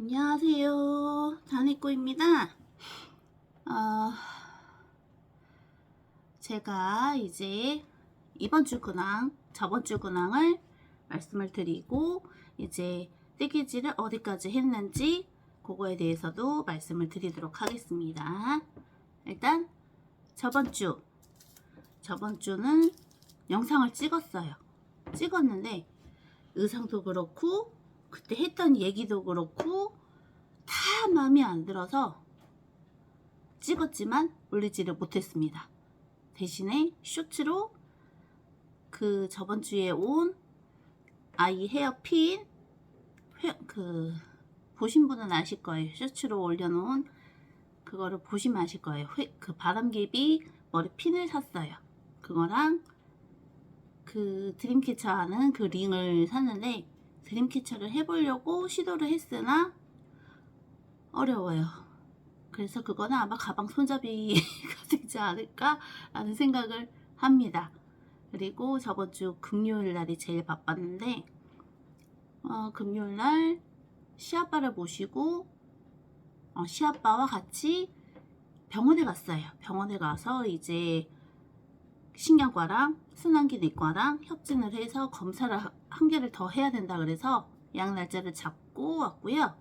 안녕하세요. 다니꼬입니다. 어, 제가 이제 이번 주 근황, 저번 주 근황을 말씀을 드리고, 이제 뜨개질을 어디까지 했는지, 그거에 대해서도 말씀을 드리도록 하겠습니다. 일단, 저번 주, 저번 주는 영상을 찍었어요. 찍었는데, 의상도 그렇고, 그때 했던 얘기도 그렇고 다 마음에 안 들어서 찍었지만 올리지를 못했습니다. 대신에 쇼츠로 그 저번 주에 온 아이 헤어핀 회, 그 보신 분은 아실 거예요. 쇼츠로 올려놓은 그거를 보시면 아실 거예요. 회, 그 바람개비 머리 핀을 샀어요. 그거랑 그 드림캐쳐 하는 그 링을 샀는데 드림캐쳐를 해보려고 시도를 했으나 어려워요. 그래서 그거는 아마 가방 손잡이가 되지 않을까라는 생각을 합니다. 그리고 저번 주 금요일 날이 제일 바빴는데 어, 금요일 날 시아빠를 모시고 어, 시아빠와 같이 병원에 갔어요. 병원에 가서 이제 신경과랑 순환기내과랑 협진을 해서 검사를 하- 한 개를 더 해야 된다 그래서 약 날짜를 잡고 왔고요.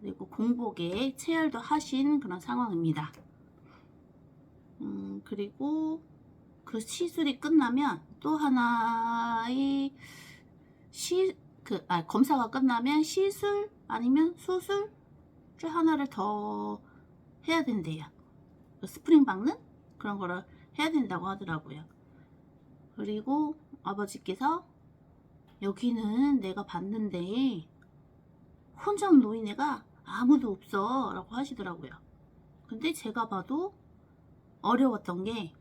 그리고 공복에 체열도 하신 그런 상황입니다. 음, 그리고 그 시술이 끝나면 또 하나의 시, 그, 아, 검사가 끝나면 시술 아니면 수술을 하나를 더 해야 된대요. 그 스프링 박는 그런 거를 해야 된다고 하더라고요. 그리고 아버지께서 여기는 내가 봤는데 혼자 노인네가 아무도 없어 라고 하시더라고요. 근데 제가 봐도 어려웠던 게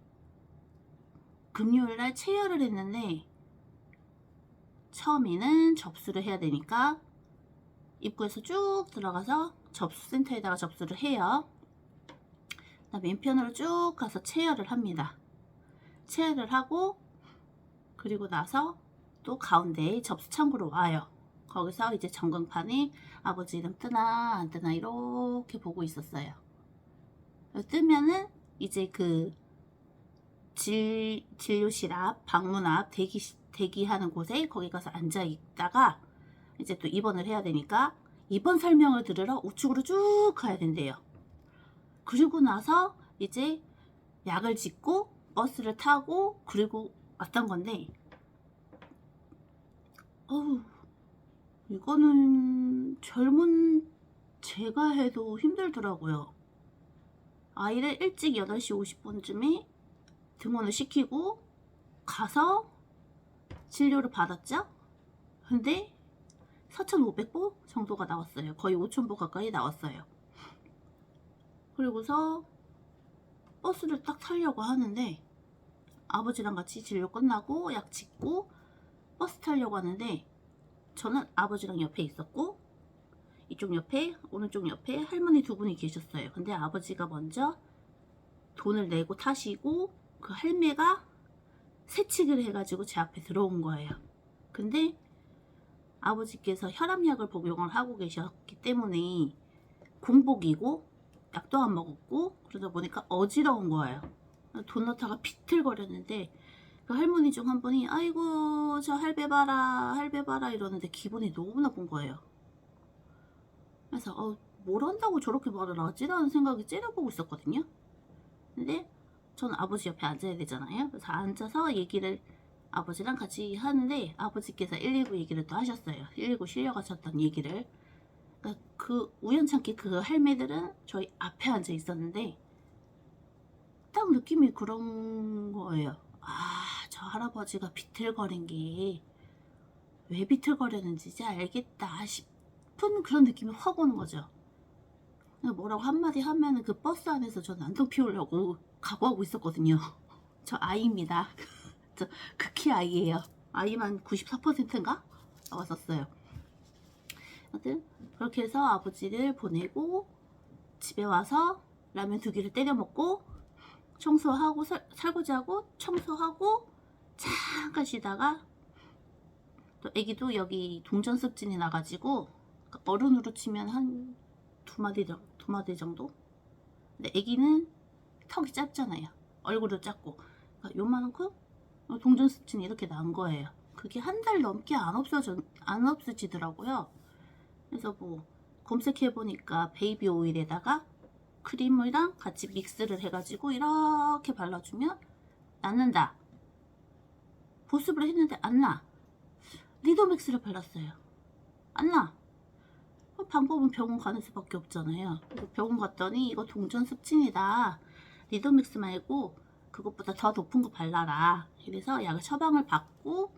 금요일 날 체열을 했는데 처음에는 접수를 해야 되니까 입구에서 쭉 들어가서 접수센터에다가 접수를 해요. 왼편으로 쭉 가서 체열을 합니다. 체열을 하고 그리고 나서 또 가운데 접수 창구로 와요. 거기서 이제 전광판에 아버지 이름 뜨나 안 뜨나 이렇게 보고 있었어요. 뜨면은 이제 그 질, 진료실 앞, 방문 앞 대기 대기하는 곳에 거기 가서 앉아 있다가 이제 또 입원을 해야 되니까 입원 설명을 들으러 우측으로 쭉 가야 된대요. 그리고 나서 이제 약을 짓고 버스를 타고 그리고 왔던 건데 어우 이거는 젊은 제가 해도 힘들더라고요. 아이를 일찍 8시 50분쯤에 등원을 시키고 가서 진료를 받았죠? 근데 4,500보 정도가 나왔어요. 거의 5,000보 가까이 나왔어요. 그리고서 버스를 딱 타려고 하는데 아버지랑 같이 진료 끝나고 약 짓고 버스 타려고 하는데 저는 아버지랑 옆에 있었고 이쪽 옆에 오른쪽 옆에 할머니 두 분이 계셨어요. 근데 아버지가 먼저 돈을 내고 타시고 그 할매가 새치기를 해가지고 제 앞에 들어온 거예요. 근데 아버지께서 혈압약을 복용을 하고 계셨기 때문에 공복이고 약도 안 먹었고 그러다 보니까 어지러운 거예요. 돈 넣다가 비틀거렸는데 그 할머니 중 한 분이 아이고 저 할배 봐라 할배 봐라 이러는데 기분이 너무 나쁜 거예요. 그래서 어, 뭘 한다고 저렇게 말을 하지라는 생각이 째려보고 있었거든요. 근데 저는 아버지 옆에 앉아야 되잖아요. 그래서 앉아서 얘기를 아버지랑 같이 하는데 아버지께서 119 얘기를 또 하셨어요. 119 실려가셨던 얘기를. 그러니까 그 우연찮게 그 할매들은 저희 앞에 앉아 있었는데 딱 느낌이 그런 거예요. 아, 저 할아버지가 비틀거린 게 왜 비틀거렸는지 이제 알겠다 싶은 그런 느낌이 확 오는 거죠. 뭐라고 한마디 하면은 그 버스 안에서 저 난동 피우려고 각오하고 있었거든요. 저 아이입니다. 저 극히 아이예요. 아이만 94%인가 나왔었어요. 하여튼 그렇게 해서 아버지를 보내고 집에 와서 라면 두 개를 때려 먹고 청소하고 설, 설거지하고 청소하고 잠깐 쉬다가 또 애기도 여기 동전 습진이 나가지고 그러니까 어른으로 치면 한 두 마디 정- 두 마디 정도. 근데 아기는 턱이 짧잖아요. 얼굴도 작고 그러니까 요만큼 동전 수치는 이렇게 난 거예요. 그게 한 달 넘게 안 없어져 안 없어지더라고요. 그래서 뭐 검색해 보니까 베이비 오일에다가 크림이랑 같이 믹스를 해가지고 이렇게 발라주면 낫는다. 보습을 했는데 안 나. 리도맥스를 발랐어요. 안 나. 그 방법은 병원 가는 수밖에 없잖아요. 병원 갔더니 이거 동전 습진이다. 리도맥스 말고 그것보다 더 높은 거 발라라. 그래서 약을 처방을 받고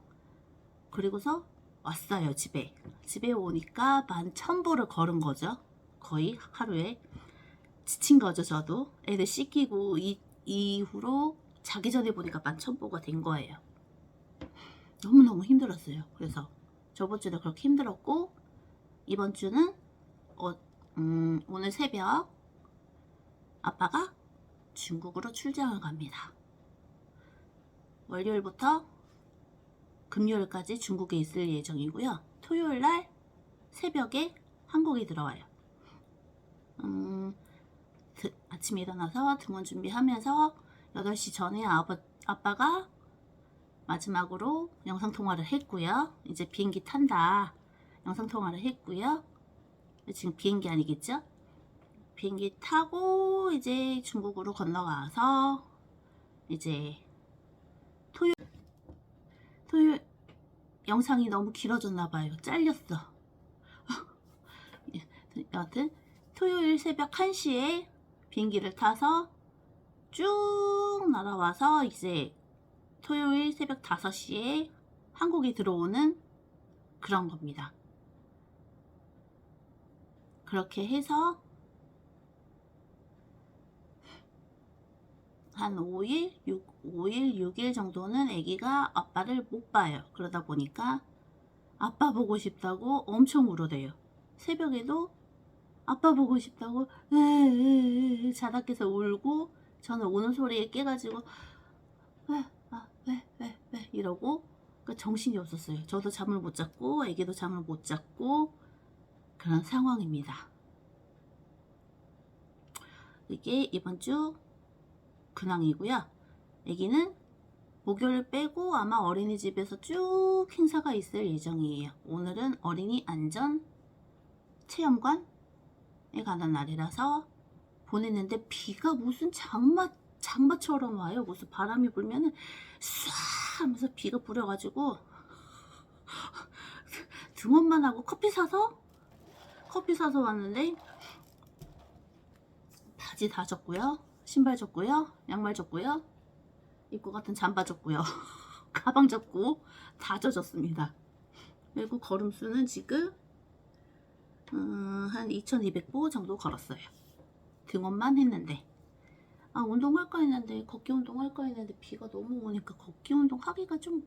그리고서 왔어요 집에. 집에 오니까 만 천보를 걸은 거죠. 거의 하루에 지친 거죠 저도. 애들 씻기고 이, 이후로 자기 전에 보니까 만 천보가 된 거예요. 너무너무 힘들었어요. 그래서 저번 주도 그렇게 힘들었고 이번 주는 어, 음, 오늘 새벽 아빠가 중국으로 출장을 갑니다. 월요일부터 금요일까지 중국에 있을 예정이고요. 토요일 날 새벽에 한국에 들어와요. 음, 드- 아침에 일어나서 등원 준비하면서 8시 전에 아버, 아빠가 마지막으로 영상통화를 했고요. 이제 비행기 탄다. 영상통화를 했고요. 지금 비행기 아니겠죠? 비행기 타고 이제 중국으로 건너가서 이제 토요 토요 영상이 너무 길어졌나 봐요. 잘렸어. 여하튼 토요일 새벽 1시에 비행기를 타서 쭉 날아와서 이제 토요일 새벽 5시에 한국에 들어오는 그런 겁니다. 그렇게 해서 한 5일, 6, 5일, 6일 정도는 아기가 아빠를 못 봐요. 그러다 보니까 아빠 보고 싶다고 엄청 울어대요. 새벽에도 아빠 보고 싶다고 으으으 자다 깨서 울고 저는 우는 소리에 깨가지고 왜, 아, 왜, 왜, 왜 이러고 그 정신이 없었어요. 저도 잠을 못 잤고 애기도 잠을 못 잤고 그런 상황입니다. 이게 이번 주 근황이고요. 애기는 목요일 빼고 아마 어린이집에서 쭉 행사가 있을 예정이에요. 오늘은 어린이 안전 체험관에 가는 날이라서 보냈는데 비가 무슨 장마 장마처럼 와요. 무슨 바람이 불면은 쏴 하면서 비가 뿌려가지고 등원만 하고 커피 사서 커피 사서 왔는데 바지 다 젖고요. 신발 젖고요. 양말 젖고요. 입고 같은 잠바 젖고요. 가방 젖고 다 젖었습니다. 그리고 걸음수는 지금 음, 한 2200보 정도 걸었어요. 등원만 했는데 아 운동 할까 했는데 걷기 운동 할까 했는데 비가 너무 오니까 걷기 운동 하기가 좀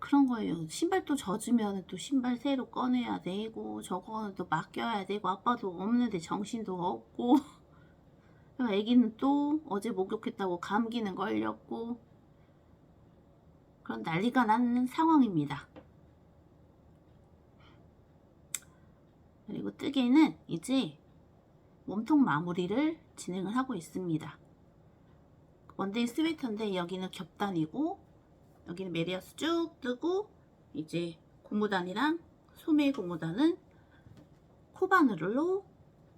그런 거예요. 신발도 젖으면 또 신발 새로 꺼내야 되고 저거는 또 맡겨야 되고 아빠도 없는데 정신도 없고 애기는 또 어제 목욕했다고 감기는 걸렸고 그런 난리가 나는 상황입니다. 그리고 뜨개는 이제 몸통 마무리를 진행을 하고 있습니다. 원데이 스웨터인데 여기는 겹단이고 여기는 메리아스 쭉 뜨고 이제 고무단이랑 소매 고무단은 코바늘로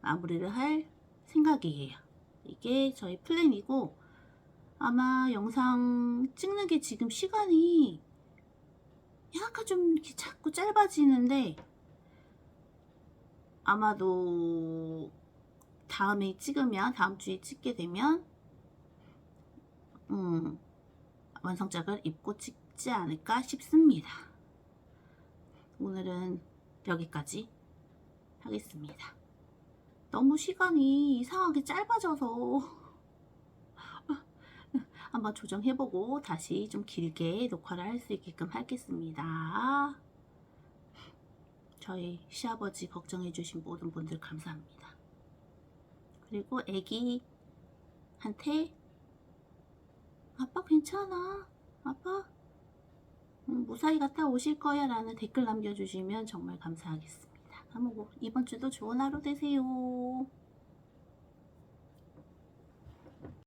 마무리를 할 생각이에요. 이게 저희 플랜이고 아마 영상 찍는 게 지금 시간이 약간 좀 이렇게 자꾸 짧아지는데 아마도 다음에 찍으면 다음 주에 찍게 되면 음, 완성작을 입고 찍지 않을까 싶습니다. 오늘은 여기까지 하겠습니다. 너무 시간이 이상하게 짧아져서 한번 조정해보고 다시 좀 길게 녹화를 할 수 있게끔 하겠습니다. 저희 시아버지 걱정해주신 모든 분들 감사합니다. 그리고 애기한테 아빠 괜찮아. 아빠 음, 무사히 갔다 오실 거야 라는 댓글 남겨주시면 정말 감사하겠습니다. 뭐 이번 주도 좋은 하루 되세요.